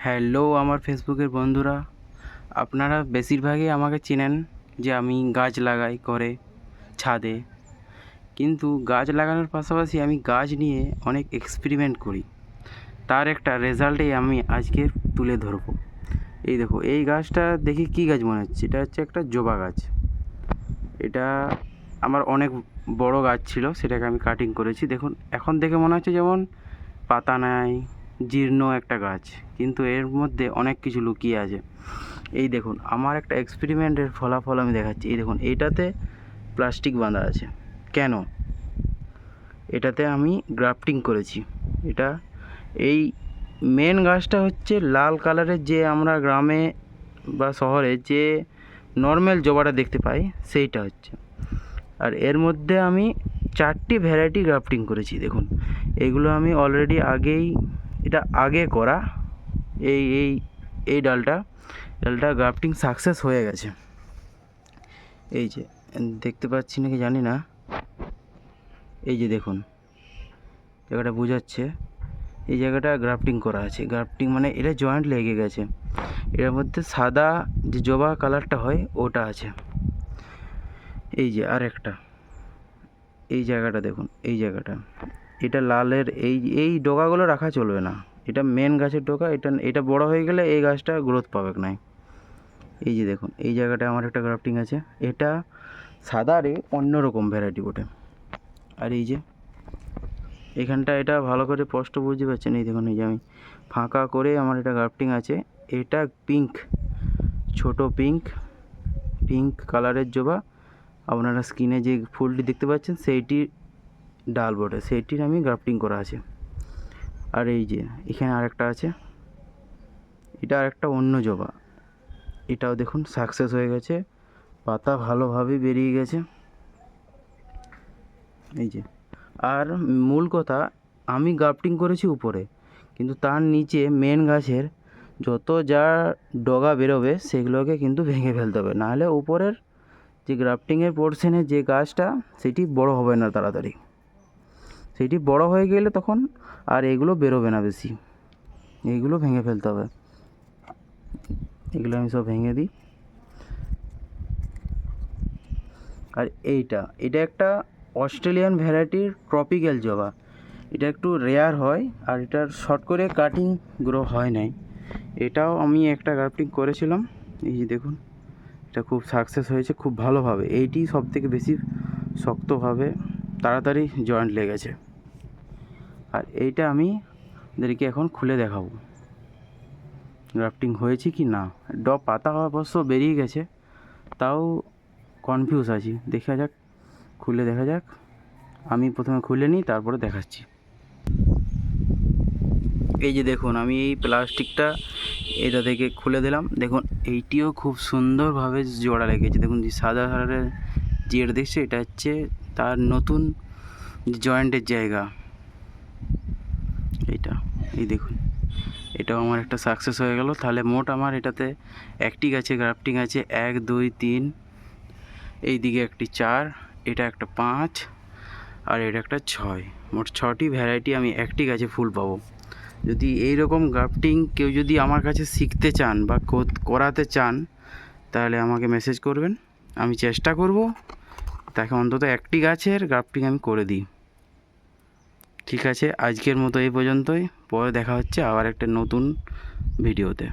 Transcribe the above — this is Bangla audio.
হ্যালো আমার ফেসবুকের বন্ধুরা। আপনারা বেশিরভাগই আমাকে চেনেন যে আমি গাছ লাগাই করে ছাদে। কিন্তু গাছ লাগানোর পাশাপাশি আমি গাছ নিয়ে অনেক এক্সপেরিমেন্ট করি। তার একটা রেজাল্টেই আমি আজকে তুলে ধরবো। এই দেখো, এই গাছটা দেখি কী গাছ মনে হচ্ছে? এটা হচ্ছে একটা জবা গাছ। এটা আমার অনেক বড় গাছ ছিল, সেটাকে আমি কাটিং করেছি। দেখুন, এখন দেখে মনে হচ্ছে যেমন পাতা নাই জীর্ণ একটা গাছ, কিন্তু এর মধ্যে অনেক কিছু লুকিয়ে আছে। এই দেখুন, আমার একটা এক্সপেরিমেন্টের ফলাফল আমি দেখাচ্ছি। এই দেখুন এইটাতে প্লাস্টিক বাঁধা আছে। কেন? এটাতে আমি গ্রাফটিং করেছি। এটা, এই মেন গাছটা হচ্ছে লাল কালারের যে আমরা গ্রামে বা শহরে যে নর্মাল জবাটা দেখতে পাই, সেইটা হচ্ছে। আর এর মধ্যে আমি চারটি ভ্যারাইটি গ্রাফটিং করেছি, দেখুন। এইগুলো আমি অলরেডি আগেই এটা আগে করা। এই এই এই ডালটা ডালটা গ্রাফটিং সাকসেস হয়ে গেছে। এই যে, দেখতে পাচ্ছি নাকি জানি না। এই যে দেখুন, জায়গাটা বোঝাচ্ছে। এই জায়গাটা গ্রাফটিং করা আছে। গ্রাফটিং মানে এটা জয়েন্ট লেগে গেছে। এর মধ্যে সাদা যে জবা কালারটা হয়, ওটা আছে। এই যে আর একটা এই জায়গাটা দেখুন, এই জায়গাটা। এটা লালের, এই এই ডগাগুলো রাখা চলবে না। এটা মেন গাছের ডগা, এটা এটা বড় হয়ে গেলে এই গাছটা গ্রোথ পাবে না এই যে দেখুন, এই জায়গাটা আমার একটা গ্রাফটিং আছে। এটা সাদারে অন্যরকম ভ্যারাইটি বটে। আর এই যে, এখানটা এটা ভালো করে স্পষ্ট বুঝতে পারছেন? এই দেখুন, এই যে আমি ফাঁকা করে আমার এটা গ্রাফটিং আছে। এটা পিঙ্ক ছোট পিঙ্ক পিঙ্ক কালারের জবা। আপনারা স্ক্রিনে যে ফুলটি দেখতে পাচ্ছেন সেইটির ডাল বটে, সেইটির আমি গ্রাফটিং করা আছে। আর এই যে, এখানে আরেকটা আছে। এটা আরেকটা অন্য জবা। এটাও দেখুন সাকসেস হয়ে গেছে। পাতা ভালোভাবে বেরিয়ে গেছে। এই যে, আর মূল কথা, আমি গ্রাফটিং করেছি উপরে, কিন্তু তার নিচে মেন গাছের যত যা ডগা বেরোবে, সেগুলোকে কিন্তু ভেঙে ফেলতে হবে। নাহলে উপরের যে গ্রাফটিংয়ের পোর্শনে যে গাছটা, সেটি বড় হবে না তাড়াতাড়ি। সেটি বড় হয়ে গেলে তখন আর এগুলো বেরোবে না বেশি। এইগুলো ভেঙে ফেলতে হবে। এগুলো আমি সব ভেঙে দিই। আর এইটা, এটা একটা অস্ট্রেলিয়ান ভ্যারাইটির ট্রপিক্যাল জবা। এটা একটু রেয়ার হয় আর এটার শর্ট করে কাটিং গ্রো হয় নাই। এটাও আমি একটা গ্রাফটিং করেছিলাম। এই যে দেখুন, এটা খুব সাকসেস হয়েছে খুব ভালোভাবে। এইটি সব থেকে বেশি শক্তভাবে তাড়াতাড়ি জয়েন্ট লেগেছে। আর এইটা আমি ওদেরকে এখন খুলে দেখাবো। গ্রাফটিং হয়েছে কি না? ডব পাতা অবশ্য বেরিয়ে গেছে। তাও কনফিউজ আছি। দেখা যাক, খুলে দেখা যাক। আমি প্রথমে খুলে নিই, তারপরে দেখাচ্ছি। এই যে দেখুন, আমি এই প্লাস্টিকটা এটা থেকে খুলে দিলাম। দেখুন, এইটিও খুব সুন্দরভাবে জোড়া লেগেছে। দেখুন, যে সাদা কালারের যেটা দেখছে, এটা হচ্ছে তার নতুন জয়েন্টের জায়গা। এইটা, এই দেখুন। এটাও আমার একটা সাকসেস হয়ে গেল। তাহলে মোট আমার এটাতে একটি গাছে গ্রাফটিং আছে, এক, দুই, তিন এই দিকে একটি চার, এটা একটা পাঁচ, আর এটা একটা ছয়। মোট ছটি ভ্যারাইটি আমি একটি গাছে ফুল পাবো। যদি এই রকম গ্রাফটিং কেউ যদি আমার কাছে শিখতে চান বা কর- করাতে চান, তাহলে আমাকে মেসেজ করবেন। আমি চেষ্টা করব। তাকে অন্তত একটি গাছের গ্রাফটিং আমি করে দিই। ঠিক আছে আজকের মতো এই পর্যন্তই। পরে দেখা হচ্ছে আবার একটা নতুন ভিডিওতে।